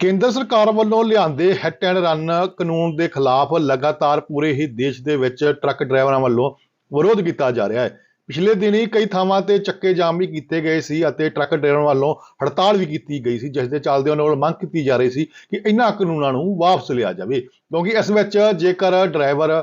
ਕੇਂਦਰ ਸਰਕਾਰ ਵੱਲੋਂ ਲਿਆਂਦੇ ਹਿੱਟ ਐਂਡ ਰਨ ਕਾਨੂੰਨ ਦੇ ਖਿਲਾਫ ਲਗਾਤਾਰ ਪੂਰੇ ਹੀ ਦੇਸ਼ ਦੇ ਵਿੱਚ ਟਰੱਕ ਡਰਾਈਵਰਾਂ ਵੱਲੋਂ ਵਿਰੋਧ ਕੀਤਾ ਜਾ ਰਿਹਾ ਹੈ। ਪਿਛਲੇ ਦਿਨੀ ਕਈ ਥਾਵਾਂ ਤੇ ਚੱਕੇ ਜਾਮ ਵੀ ਕੀਤੇ ਗਏ ਸੀ ਅਤੇ ਟਰੱਕ ਡਰਾਈਵਰਾਂ ਵੱਲੋਂ ਹੜਤਾਲ ਵੀ ਕੀਤੀ ਗਈ ਸੀ, ਜਿਸ ਦੇ ਚੱਲਦੇ ਉਹਨਾਂ ਵੱਲੋਂ ਮੰਗ ਕੀਤੀ ਜਾ ਰਹੀ ਸੀ ਕਿ ਇਹਨਾਂ ਕਾਨੂੰਨਾਂ ਨੂੰ ਵਾਪਸ ਲਿਆ ਜਾਵੇ, ਕਿਉਂਕਿ ਇਸ ਵਿੱਚ ਜੇਕਰ ਡਰਾਈਵਰ,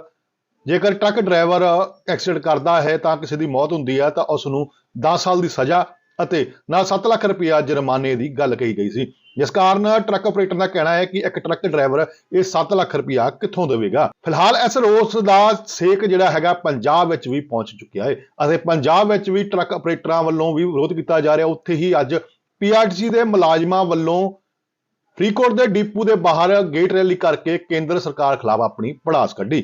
ਜੇਕਰ ਟਰੱਕ ਡਰਾਈਵਰ ਐਕਸੀਡੈਂਟ ਕਰਦਾ ਹੈ ਤਾਂ ਕਿਸੇ ਦੀ ਮੌਤ ਹੁੰਦੀ ਹੈ ਤਾਂ ਉਸ ਨੂੰ 10 ਸਾਲ ਦੀ ਸਜ਼ਾ ਅਤੇ ਨਾਲ 7 ਲੱਖ ਰੁਪਇਆ ਜੁਰਮਾਨੇ ਦੀ ਗੱਲ ਕਹੀ ਗਈ ਸੀ। ਜਿਸ ਕਾਰਨ ਟਰੱਕ ਆਪਰੇਟਰ ਦਾ ਕਹਿਣਾ ਹੈ ਕਿ ਇੱਕ ਟਰੱਕ ਡਰਾਈਵਰ ਇਹ 7 ਲੱਖ ਰੁਪਇਆ ਕਿੱਥੋਂ ਦੇਵੇਗਾ? ਫਿਲਹਾਲ ਇਸ ਰੋਸ ਦਾ ਸੇਕ ਜਿਹੜਾ ਹੈਗਾ ਪੰਜਾਬ ਵਿੱਚ ਵੀ ਪਹੁੰਚ ਚੁੱਕਿਆ ਹੈ ਅਤੇ ਪੰਜਾਬ ਵਿੱਚ ਵੀ ਟਰੱਕ ਆਪਰੇਟਰਾਂ ਵੱਲੋਂ ਵੀ ਵਿਰੋਧ ਕੀਤਾ ਜਾ ਰਿਹਾ। ਉੱਥੇ ਹੀ ਅੱਜ ਪੀਆਰਟੀਸੀ ਦੇ ਮੁਲਾਜ਼ਮਾਂ ਵੱਲੋਂ ਫਰੀਦਕੋਟ ਦੇ ਡੀਪੂ ਦੇ ਬਾਹਰ ਗੇਟ ਰੈਲੀ ਕਰਕੇ ਕੇਂਦਰ ਸਰਕਾਰ ਖਿਲਾਫ ਆਪਣੀ ਪੜਾਸ ਕੱਢੀ।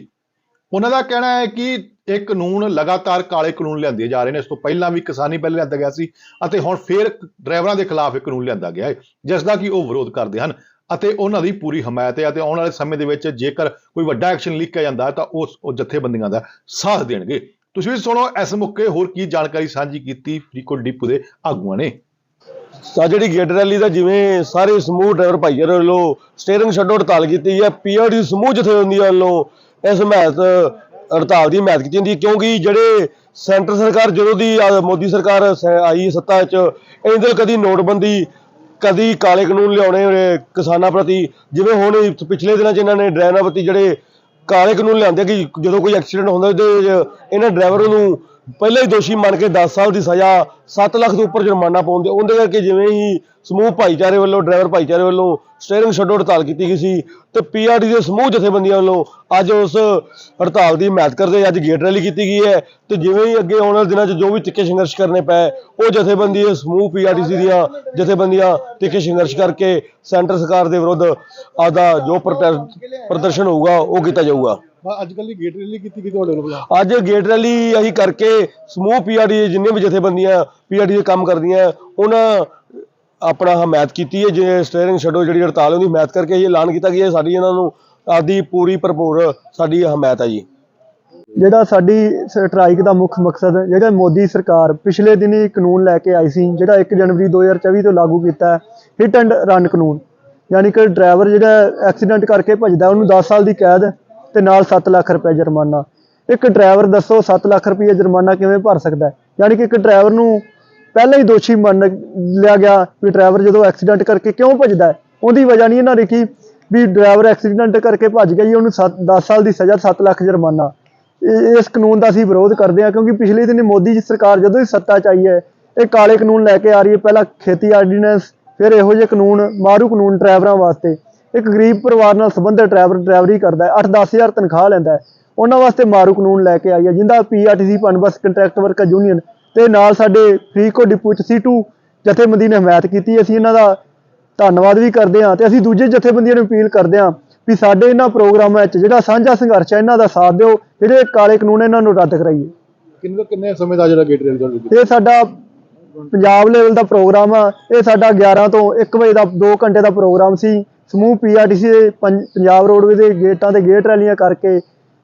ਉਹਨਾਂ ਦਾ ਕਹਿਣਾ ਹੈ ਕਿ ਇਹ ਕਾਨੂੰਨ ਲਗਾਤਾਰ ਕਾਲੇ ਕਾਨੂੰਨ ਲਿਆਂਦੇ ਜਾ ਰਹੇ ਨੇ। ਇਸ ਤੋਂ ਪਹਿਲਾਂ ਵੀ ਕਿਸਾਨੀ ਬਿੱਲ ਲਿਆਂਦਾ ਗਿਆ ਸੀ ਅਤੇ ਹੁਣ ਫੇਰ ਡਰਾਈਵਰਾਂ ਦੇ ਖਿਲਾਫ ਇਹ ਕਾਨੂੰਨ ਲਿਆਂਦਾ ਗਿਆ ਹੈ, ਜਿਸ ਦਾ ਕਿ ਉਹ ਵਿਰੋਧ ਕਰਦੇ ਹਨ ਅਤੇ ਉਹਨਾਂ ਦੀ ਪੂਰੀ ਹਮਾਇਤ ਹੈ ਅਤੇ ਆਉਣ ਵਾਲੇ ਸਮੇਂ ਦੇ ਵਿੱਚ ਜੇਕਰ ਕੋਈ ਵੱਡਾ ਐਕਸ਼ਨ ਲਿਖਿਆ ਜਾਂਦਾ ਤਾਂ ਉਸ ਉਹ ਜਥੇਬੰਦੀਆਂ ਦਾ ਸਾਥ ਦੇਣਗੇ। ਤੁਸੀਂ ਵੀ ਸੁਣੋ, ਇਸ ਮੌਕੇ ਹੋਰ ਕੀ ਜਾਣਕਾਰੀ ਸਾਂਝੀ ਕੀਤੀ ਫਰੀਦਕੋਟ ਡਿਪੂ ਦੇ ਆਗੂਆਂ ਨੇ। ਤਾਂ ਜਿਹੜੀ ਗੇਟ ਰੈਲੀ ਦਾ ਜਿਵੇਂ ਸਾਰੇ ਸਮੂਹ ਡਰਾਈਵਰ ਭਾਈਚਾਰੇ ਵੱਲੋਂ ਸਟੀਅਰਿੰਗ ਛੱਡੋ ਹੜਤਾਲ ਕੀਤੀ ਹੈ ਪੀਆਰਡੀ ਸਮੂਹ ਜਥੇਬੰਦੀਆਂ ਵੱਲੋਂ ਇਸ ਹਮਾਇਤ ਹੜਤਾਲ ਦੀ ਹਮਾਇਤ ਕੀਤੀ ਜਾਂਦੀ ਹੈ, ਕਿਉਂਕਿ ਜਿਹੜੇ ਸੈਂਟਰ ਸਰਕਾਰ ਜਦੋਂ ਦੀ ਮੋਦੀ ਸਰਕਾਰ ਸ- ਆਈ ਸੱਤਾ 'ਚ ਇਹਦੇ ਕਦੀ ਨੋਟਬੰਦੀ, ਕਦੀ ਕਾਲੇ ਕਾਨੂੰਨ ਲਿਆਉਣੇ ਕਿਸਾਨਾਂ ਪ੍ਰਤੀ, ਜਿਵੇਂ ਹੁਣ ਪਿਛਲੇ ਦਿਨਾਂ 'ਚ ਇਹਨਾਂ ਨੇ ਡਰਾਈਵਰਾਂ ਪ੍ਰਤੀ ਜਿਹੜੇ ਕਾਲੇ ਕਾਨੂੰਨ ਲਿਆਂਦੇ ਕਿ ਜਦੋਂ ਕੋਈ ਐਕਸੀਡੈਂਟ ਹੁੰਦਾ ਉਹਦੇ 'ਚ ਇਹਨਾਂ ਡਰਾਈਵਰ ਨੂੰ ਪਹਿਲਾਂ ਹੀ ਦੋਸ਼ੀ ਮੰਨ ਕੇ 10 ਸਾਲ ਦੀ ਸਜ਼ਾ 7 ਲੱਖ ਤੋਂ ਉੱਪਰ ਜੁਰਮਾਨਾ ਪਾਉਂਦੇ ਉਹਦੇ ਕਰਕੇ ਜਿਵੇਂ ਹੀ ਸਮੂਹ ਭਾਈਚਾਰੇ ਵੱਲੋਂ, ਡਰਾਈਵਰ ਭਾਈਚਾਰੇ ਵੱਲੋਂ ਸਟੀਅਰਿੰਗ ਛੱਡੋ ਹੜਤਾਲ ਕੀਤੀ ਗਈ ਸੀ ਤੇ ਪੀਆਰਡੀ ਦੇ ਸਮੂਹ ਜਥੇਬੰਦੀਆਂ ਵੱਲੋਂ ਅੱਜ ਉਸ ਹੜਤਾਲ ਦੀ ਹਮਾਇਤ ਕਰਦੇ ਅੱਜ ਗੇਟ ਰੈਲੀ ਕੀਤੀ ਗਈ ਹੈ। ਤੇ ਜਿਵੇਂ ਹੀ ਅੱਗੇ ਆਉਣ ਵਾਲੇ ਦਿਨਾਂ 'ਚ ਜੋ ਵੀ ਤਿੱਖੇ ਸੰਘਰਸ਼ ਕਰਨੇ ਪਏ, ਉਹ ਜਥੇਬੰਦੀ ਇਹ ਸਮੂਹ ਪੀਆਰਡੀਸੀ ਦੀਆਂ ਜਥੇਬੰਦੀਆਂ ਤਿੱਖੇ ਸੰਘਰਸ਼ ਕਰਕੇ ਸੈਂਟਰ ਸਰਕਾਰ ਦੇ ਵਿਰੁੱਧ ਆਦਾ ਜੋ ਪ੍ਰਦਰਸ਼ਨ ਹੋਊਗਾ, ਉਹ ਕੀਤਾ ਜਾਊਗਾ। ਅੱਜ ਕੱਲ ਦੀ ਗੇਟ ਰੈਲੀ ਕੀਤੀ ਗਈ ਤੁਹਾਡੇ ਵੱਲੋਂ? ਅੱਜ ਗੇਟ ਰੈਲੀ ਅਸੀਂ ਕਰਕੇ ਸਮੂਹ ਪੀਆਰਡੀ ਜਿੰਨੇ ਵੀ ਜਥੇਬੰਦੀਆਂ ਪੀਆਰਡੀ ਦੇ ਕੰਮ ਕਰਦੀਆਂ ਉਹਨਾਂ ਆਪਣਾ ਹਮਾਇਤ ਕੀਤੀ ਹੈ ਜੇ ਸਟੀਅਰਿੰਗ ਛੱਡੋ ਜਿਹੜੀ ਹੜਤਾਲ ਉਹਦੀ ਹਮਾਇਤ ਕਰਕੇ ਇਹ ਐਲਾਨ ਕੀਤਾ ਗਿਆ ਸਾਡੀ ਇਹਨਾਂ ਨੂੰ ਆਦੀ ਪੂਰੀ ਭਰਪੂਰ ਸਾਡੀ ਹਮਾਇਤ ਹੈ ਜੀ। ਜਿਹੜਾ ਸਾਡੀ ਸਟ੍ਰਾਈਕ ਦਾ ਮੁੱਖ ਮਕਸਦ ਜਿਹੜਾ ਮੋਦੀ ਸਰਕਾਰ ਪਿਛਲੇ ਦਿਨੀ ਕਾਨੂੰਨ ਲੈ ਕੇ ਆਈ ਸੀ ਜਿਹੜਾ 1 ਜਨਵਰੀ 2024 ਤੋਂ ਲਾਗੂ ਕੀਤਾ ਹਿੱਟ ਐਂਡ ਰਨ ਕਾਨੂੰਨ। ਯਾਨੀ ਕਿ ਡਰਾਈਵਰ ਜਿਹੜਾ ਐਕਸੀਡੈਂਟ ਕਰਕੇ ਭੱਜਦਾ ਉਹਨੂੰ 10 ਸਾਲ ਦੀ ਕੈਦ ਤੇ ਨਾਲ 7 ਲੱਖ ਰੁਪਏ ਜੁਰਮਾਨਾ ਇੱਕ ਡਰਾਈਵਰ ਦੱਸੋ 7 ਲੱਖ ਰੁਪਏ ਜੁਰਮਾਨਾ ਕਿਵੇਂ ਭਰ ਸਕਦਾ ਹੈ? ਯਾਨੀ ਕਿ ਇੱਕ ਡਰਾਈਵਰ ਨੂੰ ਪਹਿਲਾਂ ਹੀ ਦੋਸ਼ੀ ਮੰਨ ਲਿਆ ਗਿਆ ਵੀ ਡਰਾਈਵਰ ਜਦੋਂ ਐਕਸੀਡੈਂਟ ਕਰਕੇ ਕਿਉਂ ਭੱਜਦਾ ਹੈ? ਉਹਦੀ ਵਜ੍ਹਾ ਨਹੀਂ ਇਹਨਾਂ ਦੇਖੀ ਵੀ ਡਰਾਈਵਰ ਐਕਸੀਡੈਂਟ ਕਰਕੇ ਭੱਜ ਗਿਆ ਜੀ, ਉਹਨੂੰ 10 ਸਾਲ ਦੀ ਸਜ਼ਾ 7 ਲੱਖ ਜੁਰਮਾਨਾ ਇਸ ਕਾਨੂੰਨ ਦਾ ਅਸੀਂ ਵਿਰੋਧ ਕਰਦੇ ਹਾਂ ਕਿਉਂਕਿ ਪਿਛਲੇ ਦਿਨ ਮੋਦੀ ਜੀ ਸਰਕਾਰ ਜਦੋਂ ਹੀ ਸੱਤਾ 'ਚ ਆਈ ਹੈ, ਇਹ ਕਾਲੇ ਕਾਨੂੰਨ ਲੈ ਕੇ ਆ ਰਹੀ ਹੈ ਪਹਿਲਾਂ ਖੇਤੀ ਆਰਡੀਨੈਂਸ, ਫਿਰ ਇਹੋ ਜਿਹੇ ਕਾਨੂੰਨ, ਮਾਰੂ ਕਾਨੂੰਨ ਡਰਾਈਵਰਾਂ ਵਾਸਤੇ ਇੱਕ ਗਰੀਬ ਪਰਿਵਾਰ ਨਾਲ ਸੰਬੰਧਿਤ ਡਰਾਈਵਰ ਡਰਾਈਵਰੀ ਕਰਦਾ ਹੈ 8-10 ਹਜ਼ਾਰ ਤਨਖਾਹ ਲੈਂਦਾ ਹੈ। ਉਹਨਾਂ ਵਾਸਤੇ ਮਾਰੂ ਕਾਨੂੰਨ ਲੈ ਕੇ ਆਈ ਹੈ ਜਿੰਦਾ PRTC Punbus contract worker union ਤੇ ਨਾਲ ਸਾਡੇ ਫਰੀਦਕੋਟ ਡਿਪੂ 'ਚ C2 ਜਥੇਬੰਦੀ ਨੇ ਹਮਾਇਤ ਕੀਤੀ ਅਸੀਂ ਇਹਨਾਂ ਦਾ ਧੰਨਵਾਦ ਵੀ ਕਰਦੇ ਹਾਂ ਤੇ ਅਸੀਂ ਦੂਜੇ ਜਥੇਬੰਦੀਆਂ ਨੂੰ ਅਪੀਲ ਕਰਦੇ ਹਾਂ ਵੀ ਸਾਡੇ ਇਹਨਾਂ ਪ੍ਰੋਗਰਾਮਾਂ 'ਚ ਜਿਹੜਾ ਸਾਂਝਾ ਸੰਘਰਸ਼ ਹੈ ਇਹਨਾਂ ਦਾ ਸਾਥ ਦਿਓ ਜਿਹੜੇ ਕਾਲੇ ਕਾਨੂੰਨ ਇਹਨਾਂ ਨੂੰ ਰੱਦ ਕਰਾਈਏ। ਕਿੰਨੇ ਕਿੰਨੇ ਸਮੇਂ ਦਾ ਜਿਹੜਾ ਗੇਟ ਰੈਲੀ ਇਹ ਸਾਡਾ ਪੰਜਾਬ ਲੈਵਲ ਦਾ ਪ੍ਰੋਗਰਾਮ ਆ। ਇਹ ਸਾਡਾ 11 ਤੋਂ 1 ਵਜੇ ਦਾ 2 ਘੰਟੇ ਦਾ ਪ੍ਰੋਗਰਾਮ ਸੀ। ਸਮੂਹ ਪੀਆਰਟੀਸੀ ਦੇ ਪੰਜ- ਪੰਜਾਬ ਰੋਡਵੇ ਦੇ ਗੇਟਾਂ ਤੇ ਗੇਟ ਰੈਲੀਆਂ ਕਰਕੇ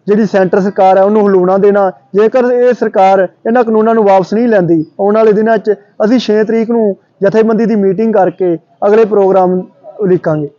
ਜਿਹੜੀ ਸੈਂਟਰ ਸਰਕਾਰ ਹੈ ਉਹਨੂੰ ਹਲੂਣਾ ਦੇਣਾ, ਜੇਕਰ ਇਹ ਸਰਕਾਰ ਇਹਨਾਂ ਕਾਨੂੰਨਾਂ ਨੂੰ ਵਾਪਸ ਨਹੀਂ ਲੈਂਦੀ, ਆਉਣ ਵਾਲੇ ਦਿਨਾਂ 'ਚ ਅਸੀਂ 6 ਤਰੀਕ ਨੂੰ ਜਥੇਬੰਦੀ ਦੀ ਮੀਟਿੰਗ ਕਰਕੇ ਅਗਲੇ ਪ੍ਰੋਗਰਾਮ ਉਲੀਕਾਂਗੇ।